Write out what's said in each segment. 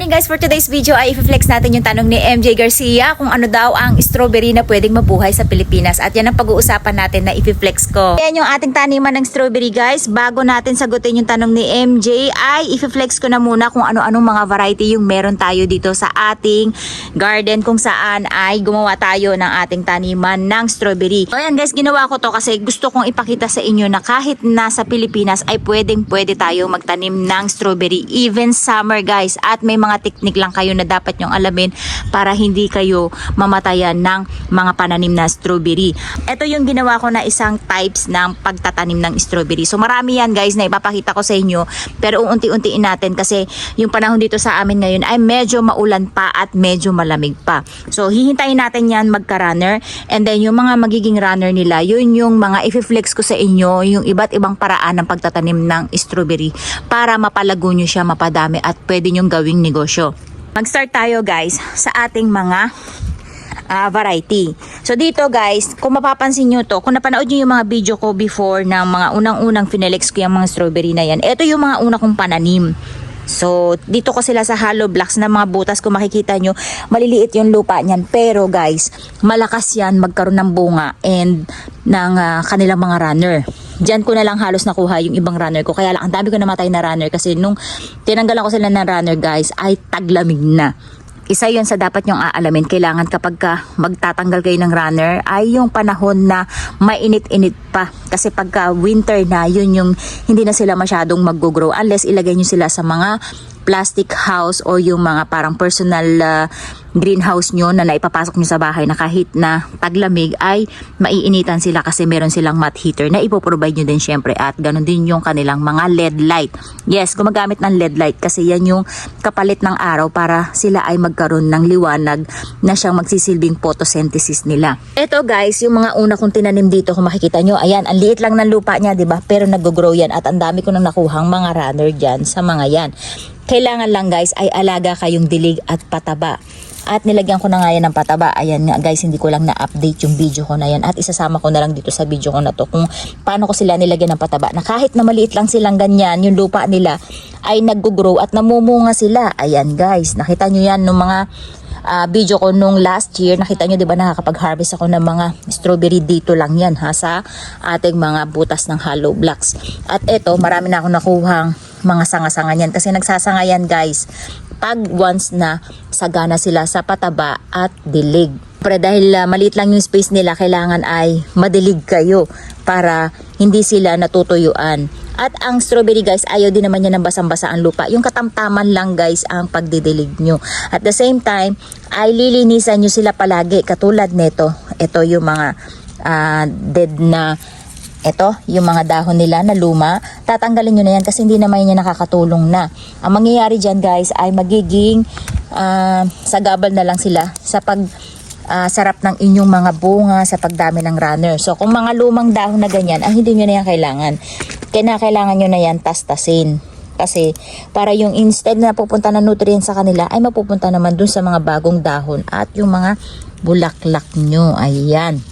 morning guys! For today's video ay i-flex natin yung tanong ni MJ Garcia kung ano daw ang strawberry na pwedeng mabuhay sa Pilipinas. At yan ang pag-uusapan natin na i-flex ko. Yan yung ating taniman ng strawberry guys. Bago natin sagutin yung tanong ni MJ ay i-flex ko na muna kung ano-anong mga variety yung meron tayo dito sa ating garden kung saan ay gumawa tayo ng ating taniman ng strawberry. So ayan guys, ginawa ko to kasi gusto kong ipakita sa inyo na kahit nasa Pilipinas ay pwedeng pwede tayo magtanim ng strawberry even summer guys at may mga teknik lang kayo na dapat nyong alamin para hindi kayo mamatayan ng mga pananim na strawberry. Ito yung ginawa ko na isang types ng pagtatanim ng strawberry. So marami yan guys na ipapakita ko sa inyo pero uunti-untiin natin kasi yung panahon dito sa amin ngayon ay medyo maulan pa at medyo malamig pa. So hihintayin natin yan magka-runner and then yung mga magiging runner nila yun yung mga i-flex ko sa inyo yung iba't ibang paraan ng pagtatanim ng strawberry para mapalago nyo siya mapadami at pwede nyong gawing negosyo. Mag-start tayo guys sa ating mga ah, variety. So dito guys, kung mapapansin nyo to, kung napanood nyo yung mga video ko before ng mga unang-unang finelex ko yung mga strawberry na yan, ito yung mga una kong pananim. So, dito ko sila sa hollow blocks na mga butas kung makikita nyo, maliliit yung lupa niyan. Pero guys, malakas yan magkaroon ng bunga and ng ah, kanilang mga runner. Diyan ko na lang halos nakuha yung ibang runner ko. Kaya lang, ang dami ko namatay na runner kasi nung tinanggalan ko sila ng runner guys, ay taglamig na isa yun sa dapat nyong aalamin. Kailangan kapag ka magtatanggal kayo ng runner ay yung panahon na mainit-init pa. Kasi pagka winter na, yun yung hindi na sila masyadong mag-grow unless ilagay nyo sila sa mga plastic house o yung mga parang personal ah, greenhouse nyo na naipapasok nyo sa bahay na kahit na taglamig ay maiinitan sila kasi meron silang mat heater na ipoprovide nyo din syempre at ganun din yung kanilang mga LED light. Yes, gumagamit ng LED light kasi yan yung kapalit ng araw para sila ay magkaroon ng liwanag na siyang magsisilbing photosynthesis nila. Ito guys, yung mga una kong tinanim dito kung makikita nyo, ayan, ang liit lang ng lupa niya, di ba? Pero nag-grow yan at ang dami ko nang nakuhang mga runner dyan sa mga yan. Kailangan lang guys ay alaga kayong dilig at pataba. At nilagyan ko na nga yan ng pataba. Ayan nga guys, hindi ko lang na-update yung video ko na yan. At isasama ko na lang dito sa video ko na to kung paano ko sila nilagyan ng pataba. Na kahit na maliit lang silang ganyan, yung lupa nila ay nag-grow at namumunga sila. Ayan guys, nakita nyo yan nung mga ah, video ko nung last year. Nakita nyo 'di ba nakakapag-harvest ako ng mga strawberry dito lang yan ha sa ating mga butas ng hollow blocks. At eto, marami na ako nakuhang mga sanga-sanga niyan kasi nagsasanga yan guys pag once na sagana sila sa pataba at dilig. Pero dahil ah, maliit lang yung space nila, kailangan ay madilig kayo para hindi sila natutuyuan. At ang strawberry guys, ayaw din naman niya ng basang-basa ang lupa. Yung katamtaman lang guys ang pagdidilig nyo. At the same time, ay lilinisan nyo sila palagi. Katulad nito, ito yung mga ah, dead na ito, yung mga dahon nila na luma, tatanggalin nyo na yan kasi hindi naman yan nakakatulong na. Ang mangyayari dyan guys ay magiging ah, sagabal na lang sila sa pag ah, sarap ng inyong mga bunga sa pagdami ng runner. So kung mga lumang dahon na ganyan, ang hindi nyo na yan kailangan. Kinakailangan nyo na yan tastasin. Kasi para yung instead na pupunta na nutrients sa kanila ay mapupunta naman dun sa mga bagong dahon at yung mga bulaklak nyo. Ayan.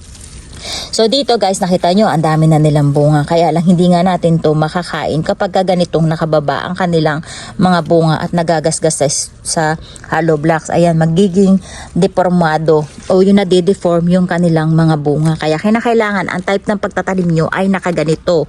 So dito guys, nakita nyo, ang dami na nilang bunga. Kaya lang hindi nga natin to makakain kapag ka ganitong nakababa ang kanilang mga bunga at nagagasgas sa, sa hollow blocks. Ayan, magiging deformado o yun na de-deform yung kanilang mga bunga. Kaya kinakailangan ang type ng pagtatalim nyo ay nakaganito.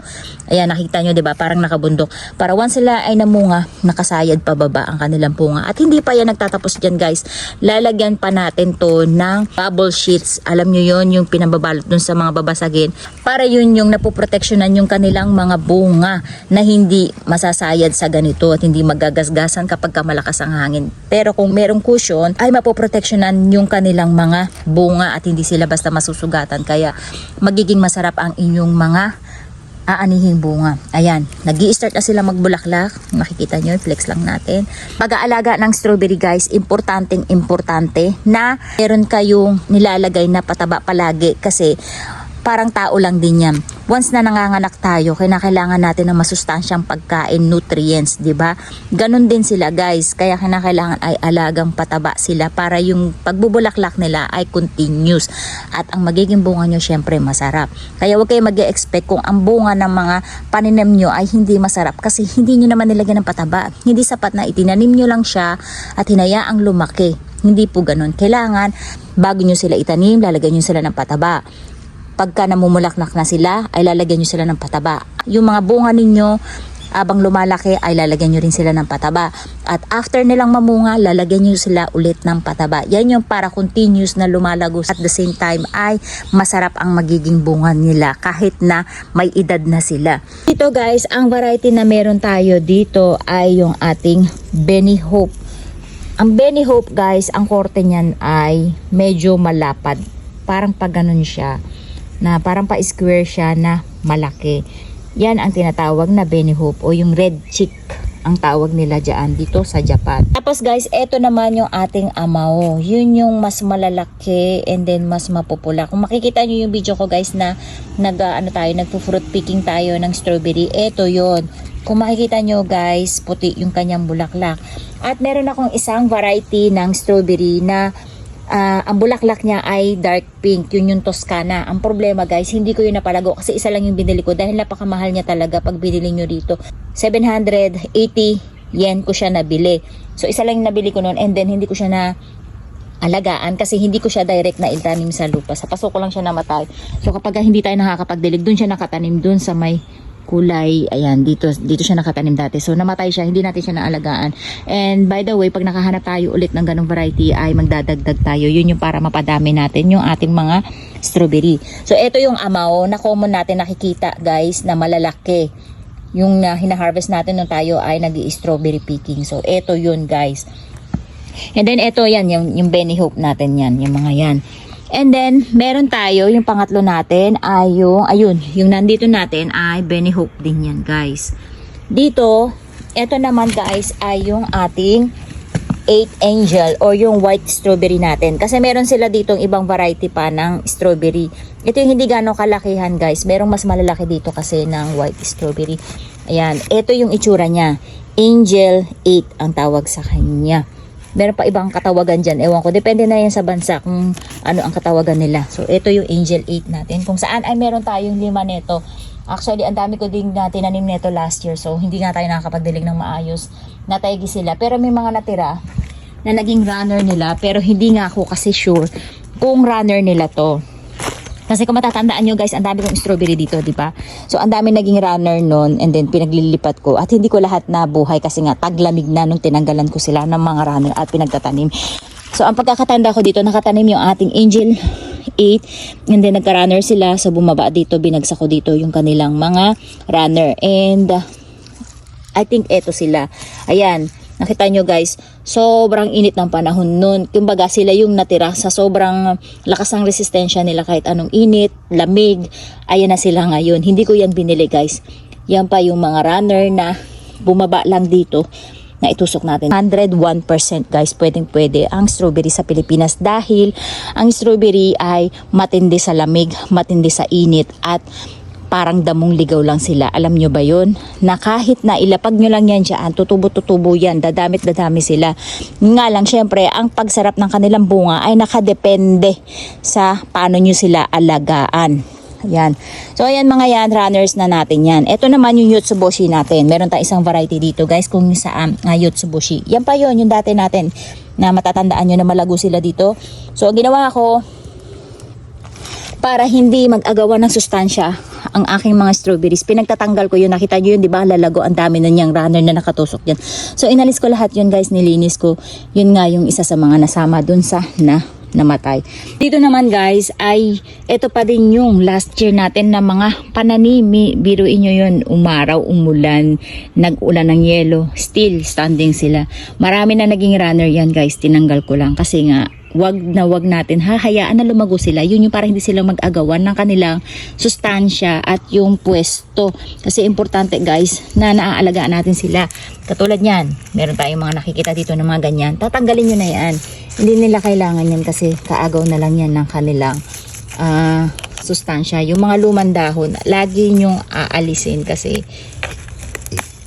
Ayan, nakita nyo, di ba? Parang nakabundok. Para once sila ay namunga, nakasayad pababa ang kanilang bunga. At hindi pa yan nagtatapos dyan guys. Lalagyan pa natin to ng bubble sheets. Alam nyo yon yung pinababalot dun sa mga babasagin. Para yun yung napoproteksyonan yung kanilang mga bunga na hindi masasayad sa ganito at hindi magagasgasan kapag ka malakas ang hangin. Pero kung merong cushion, ay mapoproteksyonan yung kanilang mga bunga at hindi sila basta masusugatan. Kaya magiging masarap ang inyong mga aanihing bunga. Ayan, nag start na sila magbulaklak. Makikita nyo, flex lang natin. Pag-aalaga ng strawberry guys, importanteng importante na meron kayong nilalagay na pataba palagi kasi parang tao lang din yan. Once na nanganganak tayo, kinakailangan natin ng masustansyang pagkain, nutrients, di ba? Ganon din sila guys, kaya kinakailangan ay alagang pataba sila para yung pagbubulaklak nila ay continuous at ang magiging bunga nyo syempre masarap. Kaya huwag kayo mag expect kung ang bunga ng mga paninim nyo ay hindi masarap kasi hindi nyo naman nilagyan ng pataba. Hindi sapat na itinanim nyo lang siya at hinayaang lumaki. Hindi po ganun. Kailangan bago nyo sila itanim, lalagyan nyo sila ng pataba pagka namumulaklak na sila, ay lalagyan nyo sila ng pataba. Yung mga bunga ninyo, abang lumalaki, ay lalagyan nyo rin sila ng pataba. At after nilang mamunga, lalagyan nyo sila ulit ng pataba. Yan yung para continuous na lumalago. At the same time, ay masarap ang magiging bunga nila kahit na may edad na sila. Dito guys, ang variety na meron tayo dito ay yung ating Benny Hope. Ang Benny Hope guys, ang korte niyan ay medyo malapad. Parang pag ganun siya na parang pa-square siya na malaki. Yan ang tinatawag na Benny Hope o yung red chick ang tawag nila dyan dito sa Japan. Tapos guys, eto naman yung ating amao. Yun yung mas malalaki and then mas mapupula. Kung makikita nyo yung video ko guys na nag, ah, ano tayo, nagpo-fruit picking tayo ng strawberry, eto yon Kung makikita nyo guys, puti yung kanyang bulaklak. At meron akong isang variety ng strawberry na Ah, ang bulaklak niya ay dark pink, yun yung Toscana. Ang problema guys, hindi ko yun napalago kasi isa lang yung binili ko dahil napakamahal niya talaga pag binili nyo dito. 780 yen ko siya nabili. So isa lang yung nabili ko noon and then hindi ko siya na alagaan kasi hindi ko siya direct na itanim sa lupa. Sa paso ko lang siya namatay. So kapag hindi tayo nakakapagdilig, dun siya nakatanim dun sa may kulay, ayan, dito, dito siya nakatanim dati. So, namatay siya, hindi natin siya naalagaan. And, by the way, pag nakahanap tayo ulit ng ganong variety, ay magdadagdag tayo. Yun yung para mapadami natin yung ating mga strawberry. So, ito yung amaw na common natin nakikita, guys, na malalaki. Yung uh, hinaharvest natin nung tayo ay nag strawberry picking. So, ito yun, guys. And then, ito yan, yung, yung Benny Hope natin yan, yung mga yan. And then, meron tayo, yung pangatlo natin ay yung, ayun, yung nandito natin ay Benny Hope din yan, guys. Dito, eto naman guys ay yung ating 8 Angel or yung white strawberry natin. Kasi meron sila ditong ibang variety pa ng strawberry. Ito yung hindi gano'ng kalakihan guys. Merong mas malalaki dito kasi ng white strawberry. Ayan, ito yung itsura niya. Angel 8 ang tawag sa kanya meron pa ibang katawagan dyan. Ewan ko, depende na yan sa bansa kung ano ang katawagan nila. So, ito yung Angel 8 natin. Kung saan ay meron tayong lima neto. Actually, ang dami ko din na tinanim neto last year. So, hindi nga tayo nakakapagdilig ng maayos. Nataygi sila. Pero may mga natira na naging runner nila. Pero hindi nga ako kasi sure kung runner nila to. Kasi kung matatandaan nyo guys, ang dami kong strawberry dito, di ba? So, ang dami naging runner nun and then pinaglilipat ko. At hindi ko lahat na buhay kasi nga taglamig na nung tinanggalan ko sila ng mga runner at pinagtatanim. So, ang pagkakatanda ko dito, nakatanim yung ating Angel 8 and then nagka-runner sila. So, bumaba dito, binagsak ko dito yung kanilang mga runner. And, uh, I think eto sila. Ayan, nakita nyo guys, sobrang init ng panahon nun. Kumbaga sila yung natira sa sobrang lakas ng resistensya nila kahit anong init, lamig. Ayan na sila ngayon. Hindi ko yan binili guys. Yan pa yung mga runner na bumaba lang dito na itusok natin. 101% guys, pwedeng pwede ang strawberry sa Pilipinas dahil ang strawberry ay matindi sa lamig, matindi sa init at parang damong ligaw lang sila. Alam nyo ba yun? Na kahit na ilapag nyo lang yan dyan, tutubo-tutubo yan, dadamit-dadami sila. Nga lang, syempre, ang pagsarap ng kanilang bunga ay nakadepende sa paano nyo sila alagaan. Yan. So, ayan mga yan, runners na natin yan. Ito naman yung Yotsuboshi natin. Meron tayong isang variety dito, guys, kung saan uh, Yotsuboshi. Yan pa yon yung dati natin na matatandaan nyo na malago sila dito. So, ginawa ko, para hindi mag-agawan ng sustansya ang aking mga strawberries. Pinagtatanggal ko yun. Nakita nyo yun, di ba? Lalago. Ang dami na niyang runner na nakatusok dyan. So, inalis ko lahat yun, guys. Nilinis ko. Yun nga yung isa sa mga nasama dun sa na namatay. Dito naman guys ay ito pa din yung last year natin na mga pananimi. Biruin nyo yun, umaraw, umulan, nag-ulan ng yelo. Still standing sila. Marami na naging runner yan guys. Tinanggal ko lang kasi nga wag na wag natin hahayaan na lumago sila. Yun yung para hindi sila mag-agawan ng kanilang sustansya at yung pwesto. Kasi importante guys na naaalagaan natin sila. Katulad niyan, meron tayong mga nakikita dito ng mga ganyan. Tatanggalin nyo na yan. Hindi nila kailangan yan kasi kaagaw na lang yan ng kanilang ah sustansya. Yung mga lumang dahon, lagi nyong aalisin kasi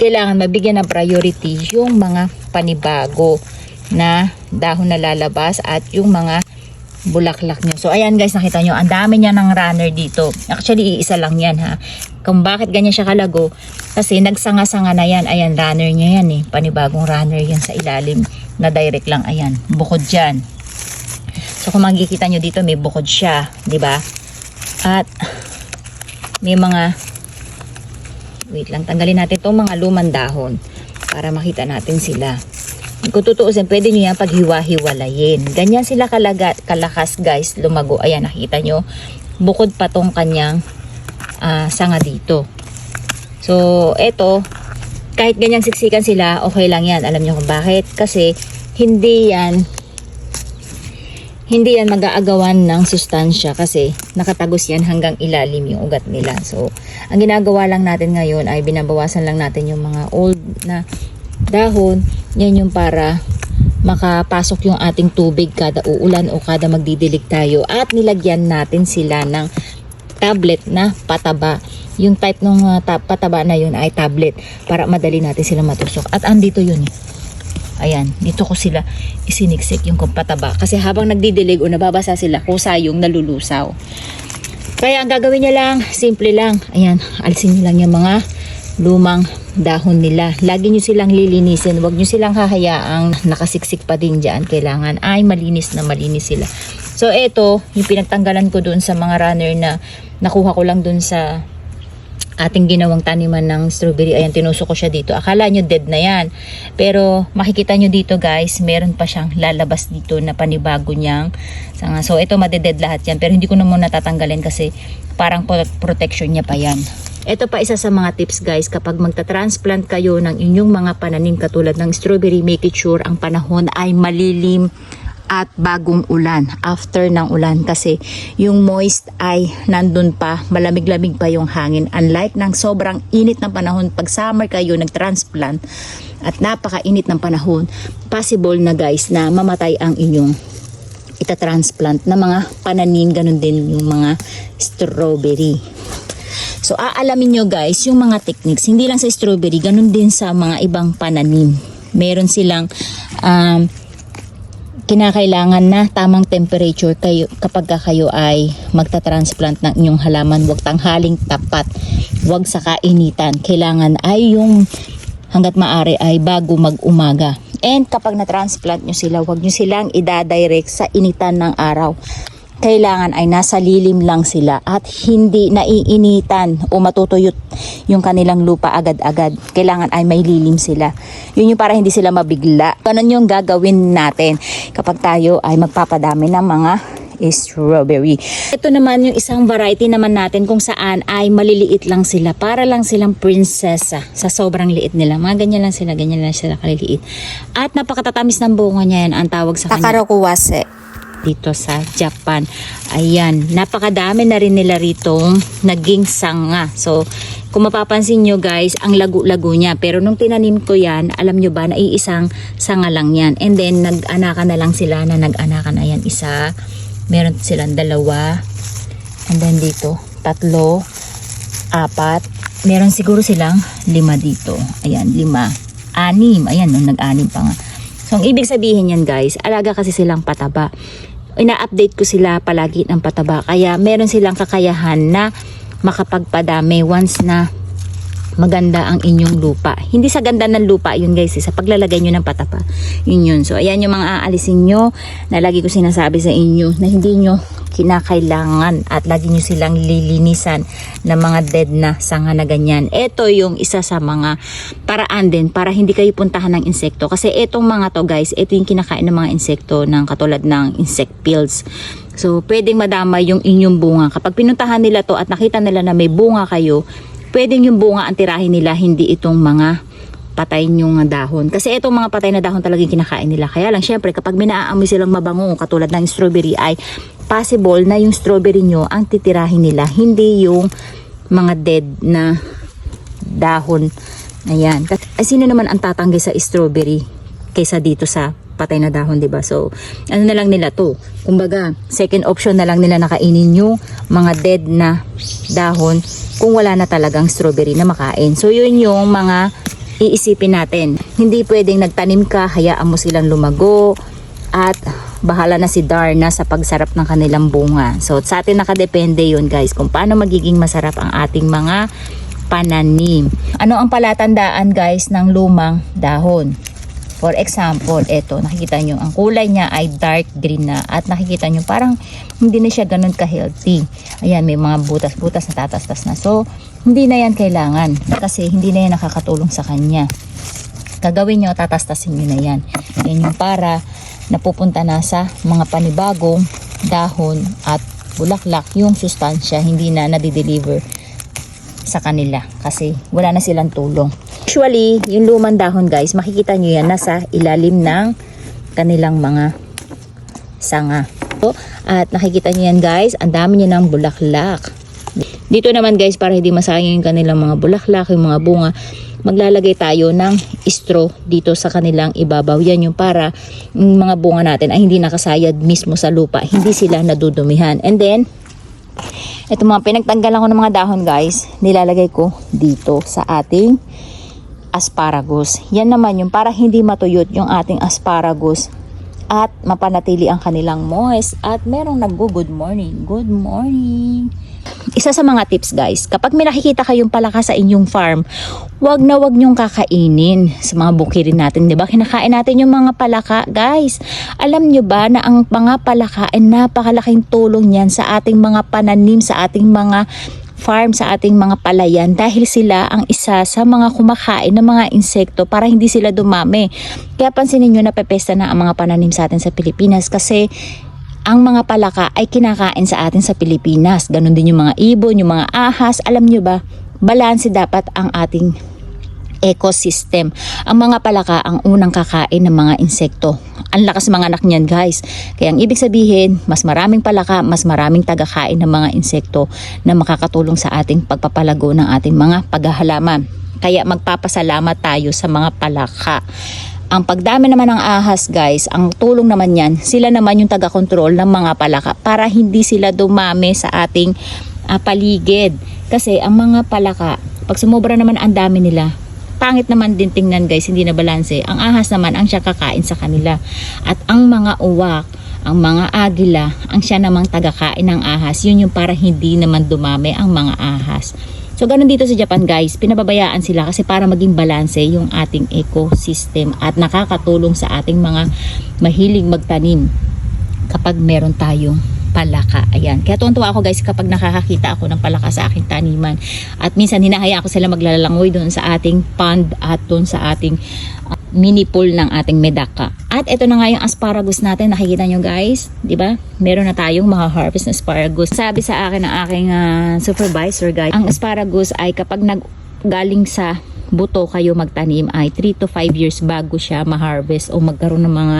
kailangan mabigyan ng priority yung mga panibago na dahon na lalabas at yung mga bulaklak nyo. So, ayan guys, nakita nyo, ang dami niya ng runner dito. Actually, iisa lang yan ha. Kung bakit ganyan siya kalago, kasi nagsanga-sanga na yan. Ayan, runner niya yan eh. Panibagong runner yan sa ilalim na direct lang. Ayan, bukod dyan. So, kung makikita nyo dito, may bukod siya. ba At, may mga wait lang, tanggalin natin itong mga lumang dahon para makita natin sila. Kung tutuusin, pwede nyo yan paghiwa-hiwalayin. Ganyan sila kalaga, kalakas guys, lumago. Ayan, nakita nyo. Bukod pa tong kanyang ah, sanga dito. So, eto, kahit ganyan siksikan sila, okay lang yan. Alam nyo kung bakit? Kasi, hindi yan hindi yan mag-aagawan ng sustansya kasi nakatagos yan hanggang ilalim yung ugat nila. So, ang ginagawa lang natin ngayon ay binabawasan lang natin yung mga old na dahon. Yan yung para makapasok yung ating tubig kada uulan o kada magdidilig tayo. At nilagyan natin sila ng tablet na pataba. Yung type ng uh, ta- pataba na yun ay tablet para madali natin sila matusok. At andito yun eh. Ayan, dito ko sila isiniksik yung pataba. Kasi habang nagdidilig o nababasa sila, kusa yung nalulusaw. Kaya ang gagawin niya lang, simple lang. Ayan, alisin niyo lang yung mga lumang dahon nila. Lagi niyo silang lilinisin. Huwag niyo silang hahayaang nakasiksik pa din dyan. Kailangan ay malinis na malinis sila. So, eto, yung pinagtanggalan ko doon sa mga runner na nakuha ko lang doon sa ating ginawang taniman ng strawberry. Ayan, tinusok ko siya dito. Akala nyo dead na yan. Pero makikita nyo dito guys, meron pa siyang lalabas dito na panibago niyang sanga. So ito madeded lahat yan. Pero hindi ko na muna tatanggalin kasi parang pro- protection niya pa yan. Ito pa isa sa mga tips guys, kapag magta-transplant kayo ng inyong mga pananim katulad ng strawberry, make it sure ang panahon ay malilim at bagong ulan after ng ulan kasi yung moist ay nandun pa malamig-lamig pa yung hangin. Unlike ng sobrang init ng panahon pag summer kayo nag-transplant at napakainit ng panahon possible na guys na mamatay ang inyong itatransplant na mga pananim. Ganun din yung mga strawberry So, aalamin nyo guys, yung mga techniques, hindi lang sa strawberry, ganun din sa mga ibang pananim. Meron silang um, kinakailangan na tamang temperature kayo, kapag ka kayo ay magta-transplant ng inyong halaman. Huwag tanghaling tapat. Huwag sa kainitan. Kailangan ay yung hanggat maari ay bago mag-umaga. And kapag na-transplant nyo sila, huwag nyo silang idadirect sa initan ng araw kailangan ay nasa lilim lang sila at hindi naiinitan o matutuyot yung kanilang lupa agad-agad. Kailangan ay may lilim sila. Yun yung para hindi sila mabigla. Ganun yung gagawin natin kapag tayo ay magpapadami ng mga strawberry. Ito naman yung isang variety naman natin kung saan ay maliliit lang sila. Para lang silang prinsesa sa sobrang liit nila. Mga ganyan lang sila, ganyan lang sila kaliliit. At napakatatamis ng bunga niya yan ang tawag sa kanya Takarakuwase. Dito sa Japan. Ayan, napakadami na rin nila rito naging sanga. So, kung mapapansin nyo guys, ang lagu-lago niya. Pero nung tinanim ko yan, alam nyo ba, naiisang sanga lang yan. And then, nag-anakan na lang sila na nag-anakan. Ayan, isa. Meron silang dalawa. And then dito, tatlo, apat. Meron siguro silang lima dito. Ayan, lima. Anim. Ayan, nung nag-anim pa nga. So, ang ibig sabihin yan guys, alaga kasi silang pataba. Ina-update ko sila palagi ng pataba. Kaya meron silang kakayahan na makapagpadami once na maganda ang inyong lupa. Hindi sa ganda ng lupa yun guys, eh, sa paglalagay nyo ng pataba. Yun yun. So ayan yung mga aalisin nyo na lagi ko sinasabi sa inyo na hindi nyo kinakailangan at lagi nyo silang lilinisan ng mga dead na sanga na ganyan. Ito yung isa sa mga paraan din para hindi kayo puntahan ng insekto. Kasi etong mga to guys, ito yung kinakain ng mga insekto ng katulad ng insect pills. So, pwedeng madama yung inyong bunga. Kapag pinuntahan nila to at nakita nila na may bunga kayo, pwedeng yung bunga ang tirahin nila, hindi itong mga patay yung dahon. Kasi itong mga patay na dahon talagang kinakain nila. Kaya lang, syempre, kapag minaamoy silang mabango, katulad ng strawberry, ay possible na yung strawberry nyo ang titirahin nila, hindi yung mga dead na dahon. Ayan. Ay, sino naman ang tatanggi sa strawberry kaysa dito sa patay na dahon, 'di ba? So, ano na lang nila 'to? Kumbaga, second option na lang nila nakainin yung mga dead na dahon kung wala na talagang strawberry na makain. So, yun yung mga iisipin natin. Hindi pwedeng nagtanim ka, hayaan mo silang lumago at bahala na si Darna sa pagsarap ng kanilang bunga. So, sa atin nakadepende yun guys kung paano magiging masarap ang ating mga pananim. Ano ang palatandaan guys ng lumang dahon? For example, eto, nakikita nyo, ang kulay niya ay dark green na at nakikita nyo parang hindi na siya ganun ka-healthy. Ayan, may mga butas-butas na tatastas na. So, hindi na yan kailangan kasi hindi na yan nakakatulong sa kanya. Gagawin nyo, tatastasin nyo na yan. Yan yung para napupunta na sa mga panibagong dahon at bulaklak yung sustansya hindi na nadideliver sa kanila kasi wala na silang tulong. Usually, yung lumang dahon guys, makikita nyo yan nasa ilalim ng kanilang mga sanga. At nakikita nyo yan guys, ang dami niya ng bulaklak. Dito naman guys, para hindi masayang yung kanilang mga bulaklak, yung mga bunga, maglalagay tayo ng straw dito sa kanilang ibabaw. Yan yung para yung mga bunga natin ay hindi nakasayad mismo sa lupa. Hindi sila nadudumihan. And then, ito mga pinagtanggalan ko ng mga dahon guys, nilalagay ko dito sa ating asparagus. Yan naman yung para hindi matuyot yung ating asparagus at mapanatili ang kanilang moist at merong naggo-good morning. Good morning! Isa sa mga tips guys, kapag may nakikita kayong palaka sa inyong farm, wag na wag nyong kakainin sa mga bukirin natin, 'di ba? Kinakain natin yung mga palaka, guys. Alam nyo ba na ang mga palaka ay napakalaking tulong niyan sa ating mga pananim, sa ating mga farm sa ating mga palayan dahil sila ang isa sa mga kumakain ng mga insekto para hindi sila dumami. Kaya pansinin nyo na pepesta na ang mga pananim sa atin sa Pilipinas kasi ang mga palaka ay kinakain sa atin sa Pilipinas. Ganon din yung mga ibon, yung mga ahas. Alam nyo ba, balanse dapat ang ating ecosystem. Ang mga palaka ang unang kakain ng mga insekto. Ang lakas mga anak niyan guys. Kaya ang ibig sabihin, mas maraming palaka, mas maraming tagakain ng mga insekto na makakatulong sa ating pagpapalago ng ating mga paghahalaman. Kaya magpapasalamat tayo sa mga palaka. Ang pagdami naman ng ahas guys, ang tulong naman yan, sila naman yung taga-control ng mga palaka para hindi sila dumami sa ating ah, paligid. Kasi ang mga palaka, pag sumobra naman ang dami nila, pangit naman din tingnan guys, hindi na balanse. Ang ahas naman ang siya kakain sa kanila. At ang mga uwak, ang mga agila, ang siya namang tagakain ng ahas, yun yung para hindi naman dumami ang mga ahas. So ganun dito sa Japan guys, pinababayaan sila kasi para maging balanse yung ating ecosystem at nakakatulong sa ating mga mahilig magtanim kapag meron tayong palaka. Ayan. Kaya tuwan-tuwa ako guys kapag nakakakita ako ng palaka sa aking taniman. At minsan hinahayaan ko sila maglalalangoy doon sa ating pond at doon sa ating uh, mini pool ng ating medaka. At ito na nga yung asparagus natin. Nakikita nyo guys, di ba? Meron na tayong mga harvest na asparagus. Sabi sa akin ng aking uh, supervisor guys, ang asparagus ay kapag nag galing sa buto kayo magtanim ay 3 to 5 years bago siya ma-harvest o magkaroon ng mga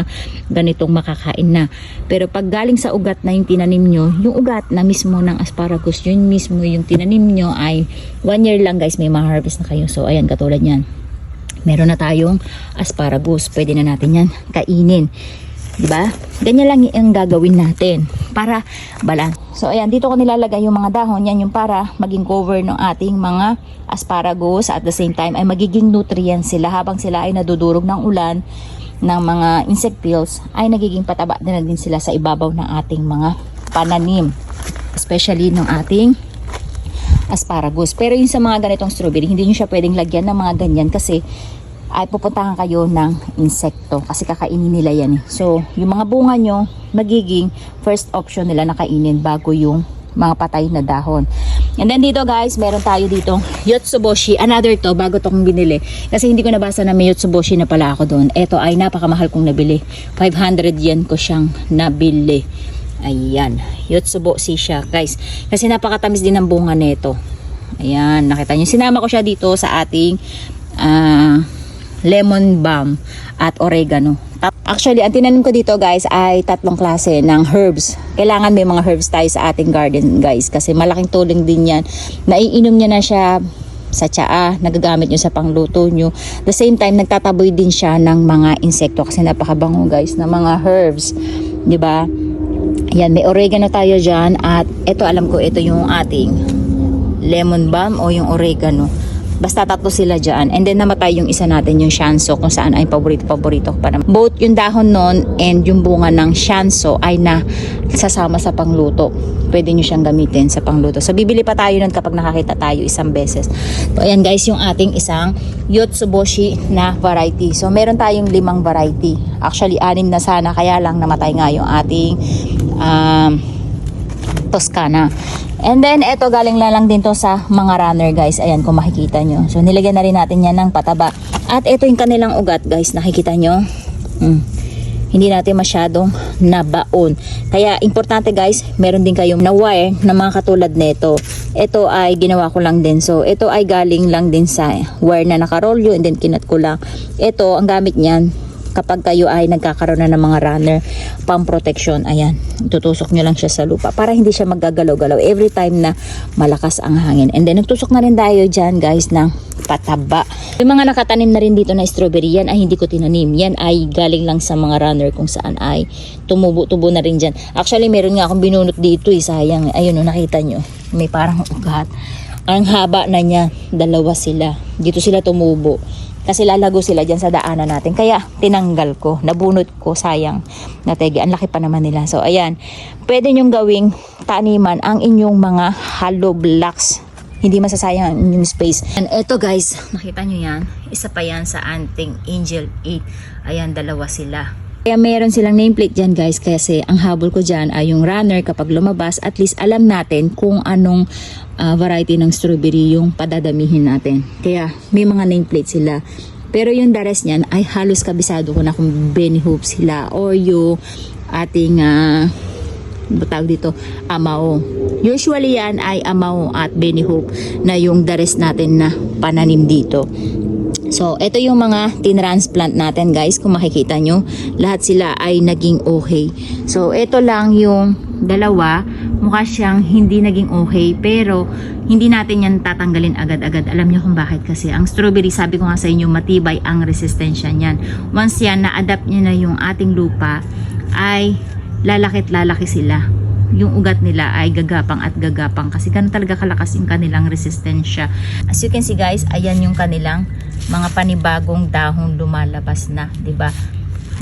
ganitong makakain na. Pero pag galing sa ugat na yung tinanim nyo, yung ugat na mismo ng asparagus, yun mismo yung tinanim nyo ay 1 year lang guys may ma-harvest na kayo. So ayan katulad yan. Meron na tayong asparagus. Pwede na natin yan kainin. 'Di ba? Ganyan lang yung gagawin natin para balan. So ayan, dito ko nilalagay yung mga dahon, yan yung para maging cover ng ating mga asparagus at the same time ay magiging nutrients sila habang sila ay nadudurog ng ulan ng mga insect pills ay nagiging pataba na din sila sa ibabaw ng ating mga pananim. Especially ng ating asparagus. Pero yung sa mga ganitong strawberry, hindi nyo siya pwedeng lagyan ng mga ganyan kasi ay pupuntahan kayo ng insekto kasi kakainin nila yan. eh. So, yung mga bunga nyo, magiging first option nila na kainin bago yung mga patay na dahon. And then dito guys, meron tayo dito Yotsuboshi. Another to, bago tong binili. Kasi hindi ko nabasa na may Yotsuboshi na pala ako doon. Ito ay napakamahal kong nabili. 500 yen ko siyang nabili. Ayan. Yotsuboshi siya guys. Kasi napakatamis din ang bunga nito. Ayan, nakita niyo. Sinama ko siya dito sa ating ah lemon balm at oregano. Actually, ang tinanim ko dito guys ay tatlong klase ng herbs. Kailangan may mga herbs tayo sa ating garden guys kasi malaking tulong din yan. Naiinom niya na siya sa tsaa, nagagamit nyo sa pangluto nyo. The same time, nagtataboy din siya ng mga insekto kasi napakabango guys, ng mga herbs. ba? Yan, may oregano tayo dyan at ito alam ko, ito yung ating lemon balm o yung oregano. Basta tatlo sila dyan. And then namatay yung isa natin, yung shanso, kung saan ay paborito-paborito ko pa. Both yung dahon nun and yung bunga ng shanso ay na sasama sa pangluto. Pwede nyo siyang gamitin sa pangluto. So, bibili pa tayo nun kapag nakakita tayo isang beses. So, ayan guys, yung ating isang Yotsuboshi na variety. So, meron tayong limang variety. Actually, anim na sana, kaya lang namatay nga yung ating um, Toscana. And then, eto galing lang lang din to sa mga runner guys. Ayan, kung makikita nyo. So, nilagyan na rin natin yan ng pataba. At ito yung kanilang ugat guys. Nakikita nyo? Hmm. Hindi natin masyadong nabaon. Kaya, importante guys, meron din kayong na wire na mga katulad nito. Ito ay ginawa ko lang din. So, ito ay galing lang din sa wire na nakarolyo and then kinat ko lang. Ito, ang gamit niyan, kapag kayo ay nagkakaroon na ng mga runner pang protection ayan tutusok nyo lang siya sa lupa para hindi siya maggagalaw-galaw every time na malakas ang hangin. And then nagtusok na rin tayo dyan guys ng pataba. Yung mga nakatanim na rin dito na strawberry yan ay hindi ko tinanim. Yan ay galing lang sa mga runner kung saan ay tumubo-tubo na rin dyan. Actually meron nga akong binunot dito eh sayang. Ayun o nakita nyo. May parang ugat. Ang haba na niya dalawa sila. Dito sila tumubo kasi lalago sila dyan sa daanan natin. Kaya tinanggal ko, nabunot ko, sayang. Nategi, ang laki pa naman nila. So ayan, pwede nyong gawing taniman ang inyong mga hollow blocks. Hindi masasayang ang inyong space. And eto guys, nakita nyo yan? Isa pa yan sa anting Angel 8. Ayan, dalawa sila. Kaya meron silang nameplate dyan guys kasi ang habol ko dyan ay yung runner kapag lumabas at least alam natin kung anong ah, variety ng strawberry yung padadamihin natin. Kaya may mga nameplate sila. Pero yung rest niyan ay halos kabisado ko na kung Benny Hope sila or yung ating ba tawag dito, amao. Usually yan ay amao at Benny Hope na yung rest natin na pananim dito. So, ito yung mga tinransplant natin guys. Kung makikita nyo, lahat sila ay naging okay. So, ito lang yung dalawa. Mukha siyang hindi naging okay. Pero, hindi natin yan tatanggalin agad-agad. Alam nyo kung bakit kasi. Ang strawberry, sabi ko nga sa inyo, matibay ang resistensya niyan. Once yan, na-adapt nyo na yung ating lupa, ay lalakit lalaki sila yung ugat nila ay gagapang at gagapang kasi ganun talaga kalakas yung kanilang resistensya. As you can see guys, ayan yung kanilang mga panibagong dahon lumalabas na, 'di ba?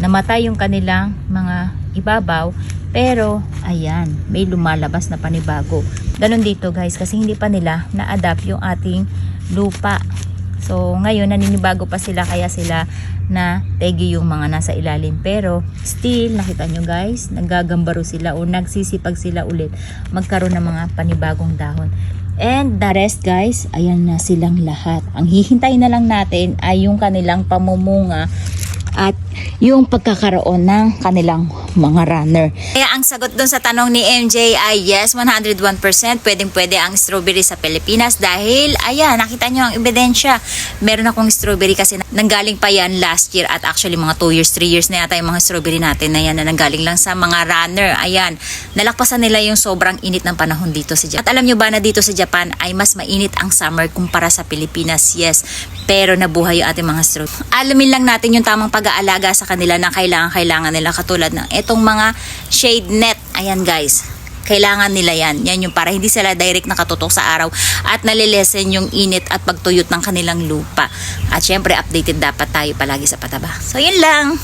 Namatay yung kanilang mga ibabaw, pero ayan, may lumalabas na panibago. Ganun dito guys kasi hindi pa nila na-adapt yung ating lupa. So, ngayon, naninibago pa sila kaya sila na tegi yung mga nasa ilalim. Pero, still, nakita nyo guys, naggagambaro sila o nagsisipag sila ulit magkaroon ng mga panibagong dahon. And the rest guys, ayan na silang lahat. Ang hihintay na lang natin ay yung kanilang pamumunga at yung pagkakaroon ng kanilang mga runner. Kaya ang sagot dun sa tanong ni MJ ay yes, 101% pwedeng pwede ang strawberry sa Pilipinas dahil ayan, nakita nyo ang ebidensya. Meron akong strawberry kasi nanggaling pa yan last year at actually mga 2 years, 3 years na yata yung mga strawberry natin na yan na nanggaling lang sa mga runner. Ayan, nalakpasan nila yung sobrang init ng panahon dito sa Japan. At alam nyo ba na dito sa Japan ay mas mainit ang summer kumpara sa Pilipinas? Yes, pero nabuhay yung ating mga strawberry. Alamin lang natin yung tamang pag-aalaga sa kanila na kailangan-kailangan nila katulad ng etong mga shade net. Ayan guys, kailangan nila yan. Yan yung para hindi sila direct nakatutok sa araw at nalilesen yung init at pagtuyot ng kanilang lupa. At syempre, updated dapat tayo palagi sa pataba. So, yun lang.